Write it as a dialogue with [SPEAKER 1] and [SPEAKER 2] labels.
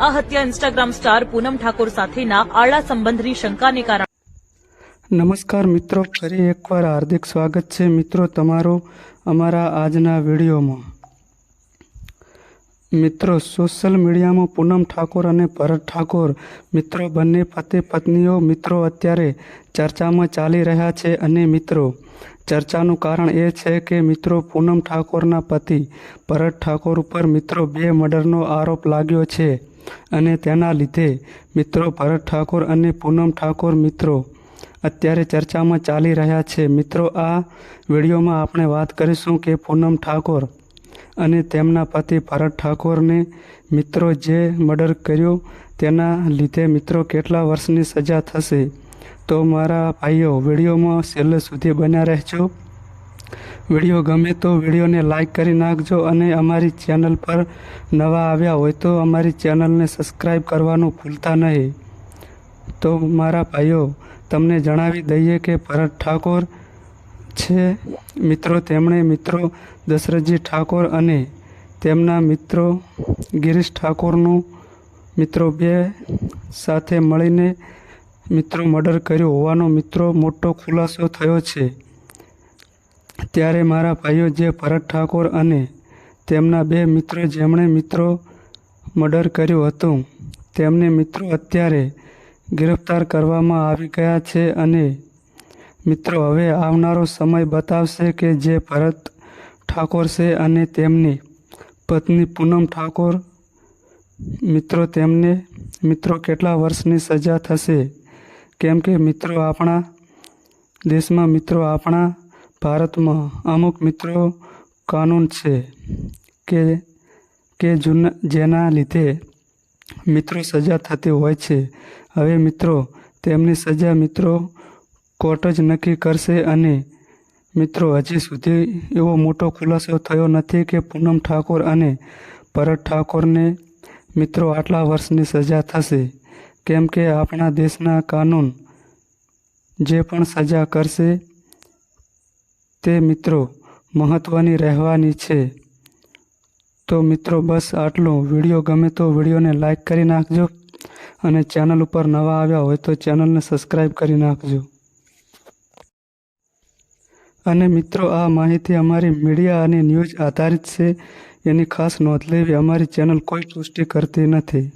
[SPEAKER 1] આ હત્યા Instagram star પૂનમ ઠાકોર સાથેના આળા સંબંધની શંકાને કારણે
[SPEAKER 2] નમસ્કાર મિત્રો, ફરી એકવાર હાર્દિક સ્વાગત છે. મિત્રો, તમારો અમારા આજના વિડીયોમાં. મિત્રો સોશિયલ મીડિયામાં પૂનમ ઠાકોર અને ભરત ઠાકોર, મિત્રો, બંને પતિ પત્નીઓ મિત્રો અત્યારે ચર્ચામાં ચાલી રહ્યા છે અને મિત્રો, ચર્ચાનું કારણ એ છે કે મિત્રો પૂનમ ઠાકોરના પતિ ભરત ઠાકોર ઉપર મિત્રો બે મર્ડરનો આરોપ લાગ્યો છે. અને તેના લીધે મિત્રો ભરત ઠાકોર અને પૂનમ ઠાકોર મિત્રો અત્યારે ચર્ચામાં ચાલી રહ્યા છે. મિત્રો, આ વિડીયોમાં આપણે વાત કરીશું કે પૂનમ ઠાકોર અને તેમના પતિ ભરત ઠાકોરને મિત્રો જે મર્ડર કર્યો તેના લીધે મિત્રો કેટલા વર્ષની સજા થશે? તો મારા ભાઈઓ, વિડીયોમાં છેલ્લે સુધી બન્યા રહેજો. વીડિયો ગમે તો વિડીયોને લાઈક કરી નાખજો અને અમારી ચેનલ પર નવા આવ્યા હોય તો અમારી ચેનલને સબસ્ક્રાઈબ કરવાનું ભૂલતા નહીં. તો મારા ભાઈઓ, તમને જણાવી દઈએ કે ભરત ઠાકોર છે. મિત્રો, તેમણે મિત્રો દશરથજી ઠાકોર અને તેમના મિત્રો ગિરીશ ઠાકોરનું મિત્રો બે સાથે મળીને મિત્રો મર્ડર કર્યો હોવાનો મિત્રો મોટો ખુલાસો થયો છે. ત્યારે મારા ભાઈઓ જે ભરત ઠાકોર અને તેમના બે મિત્રો જેમણે મિત્રો મર્ડર કર્યું હતું, તેમને મિત્રો અત્યારે ગિરફ્તાર કરવામાં આવી ગયા છે અને મિત્રો, હવે આવનારો સમય બતાવશે કે જે ભરત ઠાકોર છે અને તેમની પત્ની પૂનમ ઠાકોર મિત્રો, તેમને મિત્રો કેટલા વર્ષની સજા થશે? કેમ કે મિત્રો આપણા દેશમાં મિત્રો આપણા ભારતમાં અમુક મિત્રો કાનૂન છે કે કે જૂના, જેના લીધે મિત્રો સજા થતી હોય છે. હવે મિત્રો, તેમની સજા મિત્રો કોર્ટ જ નક્કી કરશે અને મિત્રો હજી સુધી એવો મોટો ખુલાસો થયો નથી કે પૂનમ ઠાકોર અને ભરત ઠાકોરને મિત્રો આટલા વર્ષની સજા થશે. કેમ કે આપણા દેશના કાનૂન જે પણ સજા કરશે તે મિત્રો મહત્ત્વની રહેવાની છે. તો મિત્રો બસ આટલું. વીડિયો ગમે તો વિડીયોને લાઇક કરી નાખજો અને ચેનલ ઉપર નવા આવ્યા હોય તો ચેનલને સબસ્ક્રાઈબ કરી નાખજો. અને મિત્રો આ માહિતી અમારી મીડિયા અને ન્યૂઝ આધારિત છે. એની ખાસ નોંધ લેવી અમારી ચેનલ કોઈ પુષ્ટિ કરતી નથી.